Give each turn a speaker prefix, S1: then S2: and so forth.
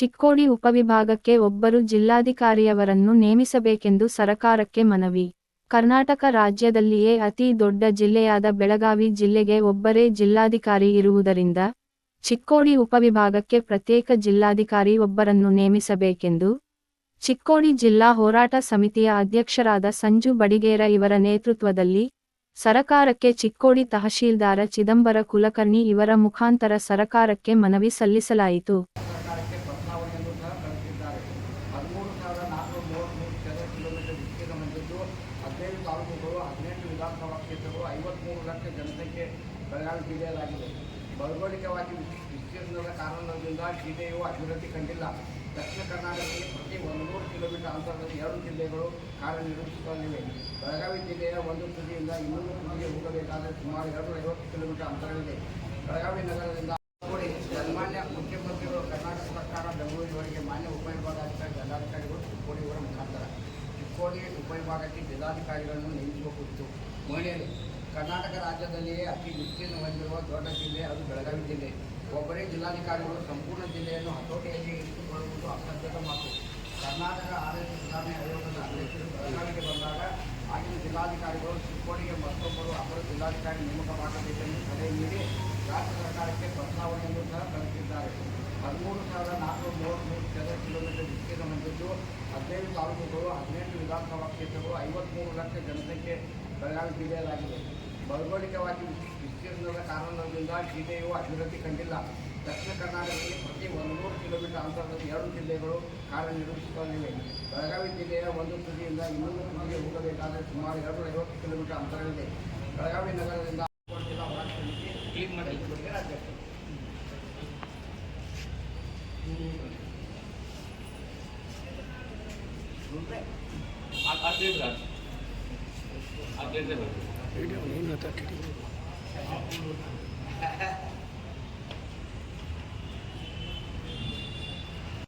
S1: ಚಿಕ್ಕೋಡಿ ಉಪವಿಭಾಗಕ್ಕೆ ಒಬ್ಬರು ಜಿಲ್ಲಾಧಿಕಾರಿಯವರನ್ನು ನೇಮಿಸಬೇಕೆಂದು ಸರಕಾರಕ್ಕೆ ಮನವಿ. ಕರ್ನಾಟಕ ರಾಜ್ಯದಲ್ಲಿಯೇ ಅತಿ ದೊಡ್ಡ ಜಿಲ್ಲೆಯಾದ ಬೆಳಗಾವಿ ಜಿಲ್ಲೆಗೆ ಒಬ್ಬರೇ ಜಿಲ್ಲಾಧಿಕಾರಿ ಇರುವುದರಿಂದ, ಚಿಕ್ಕೋಡಿ ಉಪವಿಭಾಗಕ್ಕೆ ಪ್ರತ್ಯೇಕ ಜಿಲ್ಲಾಧಿಕಾರಿ ಒಬ್ಬರನ್ನು ನೇಮಿಸಬೇಕೆಂದು, ಚಿಕ್ಕೋಡಿ ಜಿಲ್ಲಾ ಹೋರಾಟ ಸಮಿತಿಯ ಅಧ್ಯಕ್ಷರಾದ ಸಂಜು ಬಡಿಗೇರ ಇವರ ನೇತೃತ್ವದಲ್ಲಿ ಸರಕಾರಕ್ಕೆ ಚಿಕ್ಕೋಡಿ ತಹಶೀಲ್ದಾರ ಚಿದಂಬರ ಕುಲಕರ್ಣಿ ಇವರ ಮುಖಾಂತರ ಸರಕಾರಕ್ಕೆ ಮನವಿ ಸಲ್ಲಿಸಲಾಯಿತು
S2: ಸರ್ಕಾರಕ್ಕೆ ಪ್ರಸ್ತಾವನೆಯನ್ನು ಸಹ ಕಳಿಸಿದ್ದಾರೆ ಹದಿಮೂರು ಸಾವಿರದ ನಾಲ್ಕುನೂರ ಮೂವತ್ತ್ಮೂರು ಚದರ ಕಿಲೋಮೀಟರ್ ವಿಸ್ತೀರ್ಣ ಹೊಂದಿದ್ದು ಹದಿನೈದು ತಾಲೂಕುಗಳು ಹದಿನೆಂಟು ವಿಧಾನಸಭಾ ಕ್ಷೇತ್ರಗಳು ಐವತ್ತ್ಮೂರು ಲಕ್ಷ ಜನಸಂಖ್ಯೆ ಬೆಳಗಾವಿ ಜಿಲ್ಲೆಯದಾಗಿದೆ. ಭೌಗೋಳಿಕವಾಗಿ ವಿಸ್- ವಿಸ್ತೀರ್ಣದ ಕಾರಣದಿಂದ ಜಿಲ್ಲೆಯು ಅಭಿವೃದ್ಧಿ ಕಂಡಿಲ್ಲ. ದಕ್ಷಿಣ ಕರ್ನಾಟಕದಲ್ಲಿ ಪ್ರತಿ ಒಂದು ನೂರು ಕಿಲೋಮೀಟರ್ ಅಂತರದಲ್ಲಿ ಎರಡು ಜಿಲ್ಲೆಗಳು ಕಾರ್ಯನಿರ್ವಹಿಸುತ್ತಲಿವೆ. ಬೆಳಗಾವಿ ಜಿಲ್ಲೆಯ ಒಂದು ತುದಿಯಿಂದ ಇನ್ನೊಂದು ತುದಿಗೆ ಹೋಗಬೇಕಾದರೆ ಸುಮಾರು ಎರಡು ಐವತ್ತು ಕಿಲೋಮೀಟರ್ ಅಂತರವಿದೆ. ಬೆಳಗಾವಿ ನಗರದಿಂದ ನೋಡಿ ಸನ್ಮಾನ್ಯ ಮುಖ್ಯಮಂತ್ರಿಗಳು ಕರ್ನಾಟಕ ಸರ್ಕಾರ, ಬೆಂಗಳೂರಿನವರಿಗೆ ಮಾನ್ಯ ಉಪವಿಭಾಗಾಧಿಕಾರಿ, ಜಿಲ್ಲಾಧಿಕಾರಿಗಳು ಚಿಕ್ಕೋಡಿ ಅವರ ಮುಖಾಂತರ. ಚಿಕ್ಕೋಡಿ ಉಪವಿಭಾಗಕ್ಕೆ ಜಿಲ್ಲಾಧಿಕಾರಿಗಳನ್ನು ನೇಮಿಸುವ ಕುರಿತು ಮಹಿಳೆಯರು ಕರ್ನಾಟಕ ರಾಜ್ಯದಲ್ಲಿಯೇ ಅತಿ ವಿಸ್ತೀರ್ಣ ಹೊಂದಿರುವ ದೊಡ್ಡ ಜಿಲ್ಲೆ ಅದು ಬೆಳಗಾವಿ ಜಿಲ್ಲೆ. ಒಬ್ಬರೇ ಜಿಲ್ಲಾಧಿಕಾರಿಗಳು ಸಂಪೂರ್ಣ ಜಿಲ್ಲೆಯನ್ನು ಹತೋಟಿಯಲ್ಲಿ ಇಟ್ಟುಕೊಳ್ಳುವುದು ಅಸಾಧ್ಯದ ಮಾತು. ಕರ್ನಾಟಕ ಆಡಳಿತ ಸುಧಾರಣೆ ಆಯೋಗದ ಅಧ್ಯಕ್ಷರು ಬೆಳಗಾವಿಗೆ ಬಂದಾಗ ಆಗಿನ ಜಿಲ್ಲಾಧಿಕಾರಿಗಳು ಚಿಕ್ಕೋಡಿಗೆ ಮತ್ತೊಬ್ಬರು ಅಪರ ಜಿಲ್ಲಾಧಿಕಾರಿ ನೇಮಕ ಮಾಡಬೇಕೆಂದು ಸಲಹೆ ಸಾವಿರದ ನಾಲ್ಕುನೂರ ಮೂವತ್ತ್ಮೂರು ಚದರ ಕಿಲೋಮೀಟರ್ ವಿಸ್ತೀರ್ಣ ಹೊಂದಿದ್ದು, ಹದಿನೈದು ತಾಲೂಕುಗಳು, ಹದಿನೆಂಟು ವಿಧಾನಸಭಾ ಕ್ಷೇತ್ರಗಳು ಐವತ್ತ್ಮೂರು ಲಕ್ಷ ಜನಸಂಖ್ಯೆ ಬೆಳಗಾವಿ ಜಿಲ್ಲೆಯಲ್ಲಾಗಿದೆ. ಭೌಗೋಳಿಕವಾಗಿ ವಿಸ್- ವಿಸ್ತೀರ್ಣದ ಕಾರಣದಿಂದ ಜಿಲ್ಲೆಯು ಅಭಿವೃದ್ಧಿ ಕಂಡಿಲ್ಲ. ದಕ್ಷಿಣ ಕರ್ನಾಟಕದಲ್ಲಿ ಪ್ರತಿ ಒಂದು ನೂರು ಕಿಲೋಮೀಟರ್ ಅಂತರದಲ್ಲಿ ಎರಡು ಜಿಲ್ಲೆಗಳು ಕಾರ್ಯನಿರ್ವಹಿಸುತ್ತಲಿವೆ. ಬೆಳಗಾವಿ ಜಿಲ್ಲೆಯ ಒಂದು ತುದಿಯಿಂದ ಇನ್ನೊಂದು ತುದಿಗೆ ಹೋಗಬೇಕಾದರೆ ಸುಮಾರು ಎರಡು ಐವತ್ತು ಕಿಲೋಮೀಟರ್ ಅಂತರವಿದೆ. ಬೆಳಗಾವಿ ನಗರದಿಂದ ಜಿಲ್ಲಾ ಹೋರಾಟ
S3: अपडेट